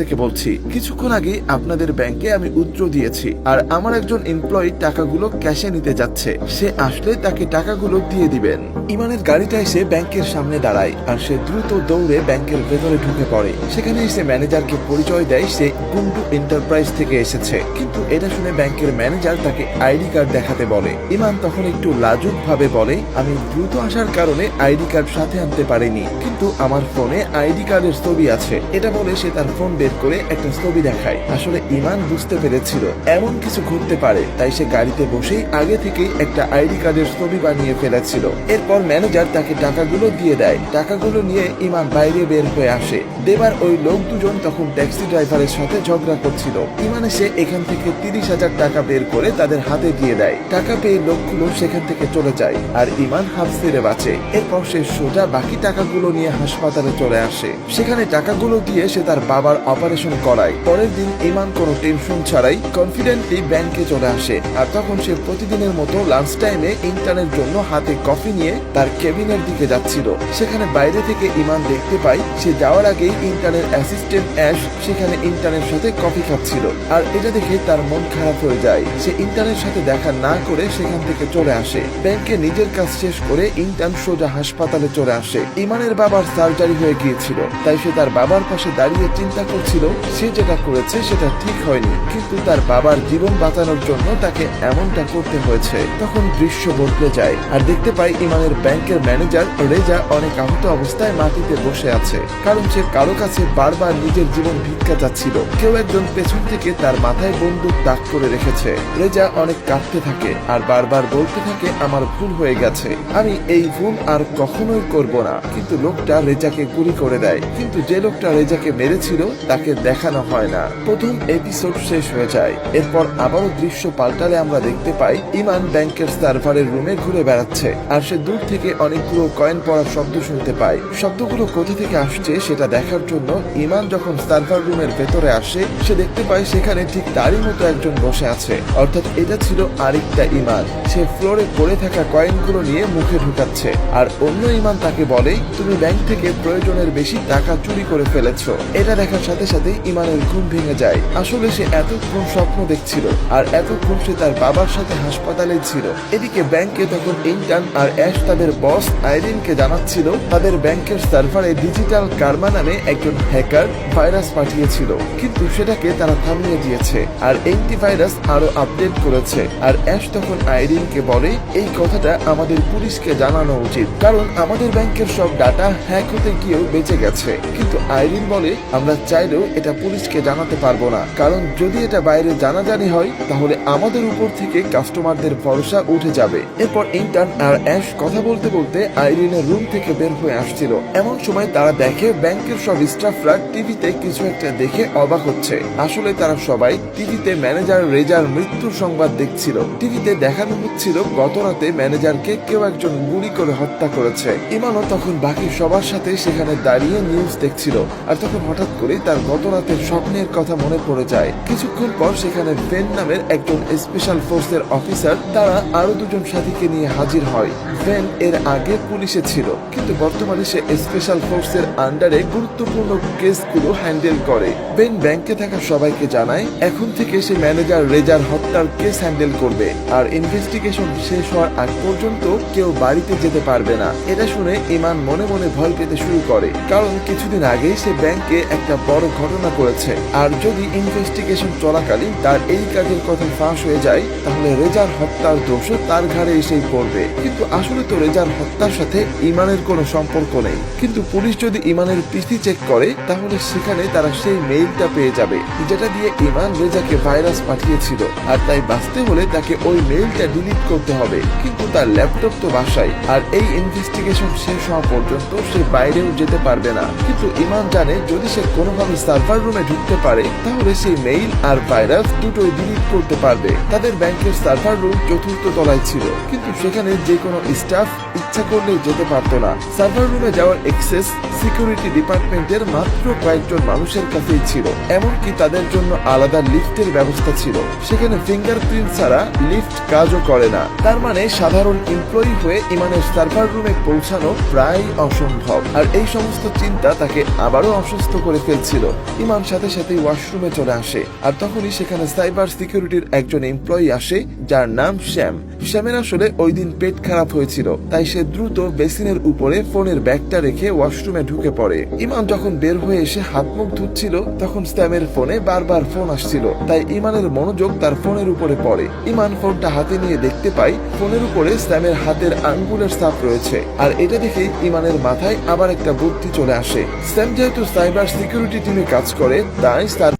থেকে বলছি, কিছুক্ষণ আগে আপনাদের ব্যাংকে আমি উদ্র দিয়েছি আর আমার একজন এমপ্লয়ি টাকাগুলো ক্যাশে নিতে যাচ্ছে। সে আসলে তাকে টাকাগুলো দিয়ে দিবেন। ইমানের গাড়িটা এসে ব্যাংকের সামনে দাঁড়ায় আর সে দ্রুত দৌড়ে ব্যাংকের ভেতরে ঢুকে পড়ে। সেখানে এসে ম্যানেজারকে পরিচয় দেয় সে গুন্ডু এন্টারপ্রাইজ থেকে এসেছে। কিন্তু এটা শুনে ব্যাংকের ম্যানেজার তাকে আইডি কার্ড দেখাতে বলে। ইমান তখন একটু লাজুক ভাবে বলে, আমি দ্রুত আসার কারণে আইডি কার্ড সাথে আনতে পারিনি, কিন্তু আমার ফোনে আইডি কার্ডের ছবি আছে। এটা বলে সে তার ফোন বের করে একটা ছবি দেখায়। আসলে ইমান বুঝতে পেরেছিল, এমন কিছু ঘটতে পারে, তাই সে গাড়িতে বসেই আগে থেকেই একটা আইডি কার্ডের ছবি বানিয়ে ফেলেছিল। এরপর ম্যানেজার তাকে টাকাগুলো দিয়ে দেয়। টাকাগুলো নিয়ে ইমান বাইরে বের হয়ে আসে। দেবার ওই লোক দুজন তখন ট্যাক্সি ড্রাইভারের সাথে ঝগড়া করছিল। ইমান এসে এখান থেকে তিরিশ হাজার টাকা বের করে তাদের হাতে দিয়ে দেয়। টাকা পেয়ে লোকগুলো সেখান থেকে চলে যায়, আর ইমান হাফ ছেড়ে বাঁচে। এরপর সে সোজা বাকি টাকাগুলো নিয়ে হাসপাতালে চলে আসে। সেখানে টাকাগুলো দিয়ে সে তার বাবার অপারেশন করায়। পরের দিন ইমান কোনো টেনশন ছাড়াই কনফিডেন্টলি ব্যাংকে চলে আসে। আর তখন সে প্রতিদিনের মতো লাঞ্চ টাইমে ইন্টার্নের জন্য হাতে কফি নিয়ে তার কেবিনের দিকে যাচ্ছিল। সেখানে বাইরে থেকে ইমান দেখতে পায় সে যাওয়ার আগেই ইন্টার্নের অ্যাসিস্ট্যান্ট অ্যাশ সেখানে ইন্টার্নের সাথে কফি খাচ্ছিল। আর এটা দেখে তার মন খারাপ হয়ে যায়। সে ইন্টার্নের সাথে দেখা না করে সেখান থেকে চলে আসে। ব্যাংকে নিজের কাজ শেষ করে ইন্টার্ন সোজা হাসপাতালে চলে আসে। ইমানের বাবার সার্জারি হয়ে গিয়েছিল। তাই সে তার বাবার পাশে দাঁড়িয়ে চিন্তা করছিল সে যেটা করেছে সেটা ঠিক হয়নি। কিন্তু তার বাবার জীবন বাঁচানোর জন্য তাকে এমনটা করতে হয়েছে। তখন দৃশ্য বদলে যায়। আর দেখতে পাই ইমানের ব্যাংকের ম্যানেজার রেজা অনেক আহত অবস্থায় মাটিতে বসে আছে। কারণ সে কারও কাছে বারবার নিজের জীবন ভিক্ষা যাচ্ছিল কেউ একজন পেছন থেকে তার মাথায় বন্দুক তাক করে রেখেছে। রেজা অনেক কাঁদতে থাকে আর বারবার বলতে থাকে, আমার ভুল হয়ে গেছে। আমি এই ভুল আর কখনোই করব না। কিন্তু লোকটা রেজাকে গুলি করে দেয়। কিন্তু যে লোকটা রেজাকে মেরেছিল তাকে দেখানো হয় না। প্রথম এপিসোড শেষ হয়ে যায়। এরপর আবারও দৃশ্য পাল্টালে আমরা দেখতে পাই, ইমান ব্যাংকের সার্ভারের রুমে ঘুরে বেড়াচ্ছে। আর সে দূর থেকে অনেকগুলো কয়েন পড়ার শব্দ শুনতে পায়। শব্দগুলো কোথা থেকে আসছে সেটা দেখার জন্য ইমান যখন সার্ভার রুমের ভেতরে আসে, সে দেখতে পায় সেখানে ঠিক তারই মতো একজন বসে আছে। অর্থাৎ এটা ছিল আরেকটা ইমান। সে ফ্লোরে পড়ে থাকা কয়েনগুলো নিয়ে মুখে ঢুকাচ্ছে। আর অন্য ইমান তাকে বলে, তুমি ব্যাংক থেকে প্রয়োজনের বেশি টাকা চুরি করে ফেলেছো। এটা দেখার সাথে সাথে সাথে ইমানের ঘুম ভেঙে যায়। আসলে সে এতক্ষণ স্বপ্ন দেখছিল আর এতক্ষণ সে তার বাবার সাথে হাসপাতালে ছিল। এদিকে ব্যাংকে তখন ইন্টার্ন আর অ্যাশ তাদের বস আইরিনকে জানাচ্ছিল, তাদের ব্যাংকের সার্ভারে ডিজিটাল কার্মা নামে একজন হ্যাকার ভাইরাস পাঠিয়েছিল। কিন্তু সেটাকে তারা থামিয়ে দিয়েছে আর অ্যান্টিভাইরাস আরও আপডেট করেছে। আর অ্যাশ তখন আইরিনকে বলে, এই কথাটা আমাদের পুলিশকে জানানো উচিত। কারণ আমাদের ব্যাংকের সব ডাটা হ্যাক হতে গিয়েও বেঁচে গেছে। কিন্তু আইরিন বলে, আমরা চাইলেও এটা পুলিশকে জানাতে পারব না। কারণ যদি এটা বাইরে জানাজানি হয়, তাহলে আমাদের উপর থেকে কাস্টমারদের ভরসা উঠে যাবে। এরপর ইন্টার্ন আর অ্যাশ কথা বলতে বলতে আইরিনের রুম থেকে বের হয়ে আসছিল। এমন সময় তারা দেখে ব্যাংকের সব স্টাফরা টিভিতে কিছু একটা দেখে অবাক হচ্ছে। আসলে তারা সবাই টিভিতে ম্যানেজার রেজার মৃত্যুর সংবাদ দেখছিল। টিভিতে দেখানো হচ্ছিল, গত রাতে ম্যানেজারকে কেউ একজন গুলি করে হত্যা করেছে। ইমানও তখন বাকি সবার সাথে সেখানে দাঁড়িয়ে নিউজ দেখছিল। আর তখন হঠাৎ করে তার গত রাতের স্বপ্নের কথা মনে পড়ে যায়। কিছুক্ষণ পর সেখানে ভেন নামের একজন স্পেশাল ফোর্সের অফিসার তারা আরও দুজন সাথীকে নিয়ে হাজির হয়। ভেন এর আগে পুলিশে ছিল, কিন্তু বর্তমানে সে স্পেশাল ফোর্সের আন্ডারে গুরুত্বপূর্ণ কেসগুলো হ্যান্ডেল করে। বেন ব্যাংকে থাকা সবাইকে জানায়, এখন থেকে সে ম্যানেজার রেজার হত্যার কেস হ্যান্ডেল করবে, আর ইনভেস্টিগেশন শেষ হওয়ার আগ পর্যন্ত কেউ বাড়িতে যেতে পারবে না। এটা শুনে ইমান মনে মনে ভয় পেতে শুরু করে, কারণ কিছুদিন আগে সে ব্যাংকে একটা বড় ঘটনা করেছে। আর যদি ইনভেস্টিগেশন চলাকালীন তার এই কাজের কথা ফাঁস হয়ে যায়, তাহলে রেজার হত্যার দোষও তার ঘাড়ে এসেই পড়বে। কিন্তু আসলে তো রেজার হত্যার সাথে ইমানের কোনো সম্পর্ক নেই। কিন্তু পুলিশ যদি ইমানের পিসি চেক করে, তাহলে সেখানে তারা সেই মেইলটা পেয়ে যাবে, যেটা দিয়ে ইমান রেজাকে ভাইরাস পাঠিয়েছিল। আর তাই বাঁচতে হলে তাকে ওই মেইলটা ডিলিট করতে হবে। কিন্তু তার ল্যাপটপ তো বাসায়, আর এই ইনভেস্টিগেশন শেষ হওয়া পর্যন্ত সে বাইরেও যেতে পারবে না। কিন্তু ইমান জানে, যদি সে কোনোভাবে সার্ভার রুমে ঢুকতে পারে, তাহলে সেই মেইল আর ভাইরাস দুটোই ডিলিট করতে পারবে। তাদের ব্যাংকের সার্ভার রুম চতুর্থ তলায় ছিল, কিন্তু সেখানে যে কোনো স্টাফ ইচ্ছা করলেও যেতে পারতো না। সার্ভার রুমে যাওয়ার এক্সেস সিকিউরিটি ডিপার্টমেন্টের মাত্র কয়েকজন মানুষের কাছেই ছিল, এমনকি তাদের জন্য আলাদা লিফটের ব্যবস্থা ছিল। সেখানে ফিঙ্গারপ্রিন্ট ছাড়া লিফট কাজও করে না। তার মানে সাধারণ এমপ্লয়ি হয়ে ইমানের সার্ভার রুমে পৌঁছানো প্রায় অসম্ভব। আর এই সমস্ত চিন্তা তাকে আবারও অসুস্থ করে ফেলছিল। ইমান সাথে সাথে ওয়াশরুমে চলে আসে। আর তখনই সেখানে সাইবার সিকিউরিটির একজন এমপ্লয়ি আসে, যার নাম শ্যাম। শ্যামের আসলে ওই দিন পেট খারাপ হয়েছিল, তাই সে দ্রুত বেসিনের উপরে ফোনের ব্যাগটা রেখে ওয়াশরুমে ঢুকে পড়ে। ইমান যখন বের হয়ে এসে হাত মুখ ধুচ্ছিল, তখন স্যামের ফোনে বারবার ফোন আসছিল, তাই ইমানের মনোযোগ তার ফোনের উপরে পড়ে। ইমান ফোনটা হাতে নিয়ে দেখতে পাই ফোনের উপরে স্যামের হাতের আঙ্গুলের ছাপ রয়েছে, আর এটা দেখে ইমানের মাথায় আবার একটা বুদ্ধি চলে আসে। স্যাম যেহেতু সাইবার সিকিউরিটি টিমে কাজ করে তাই তার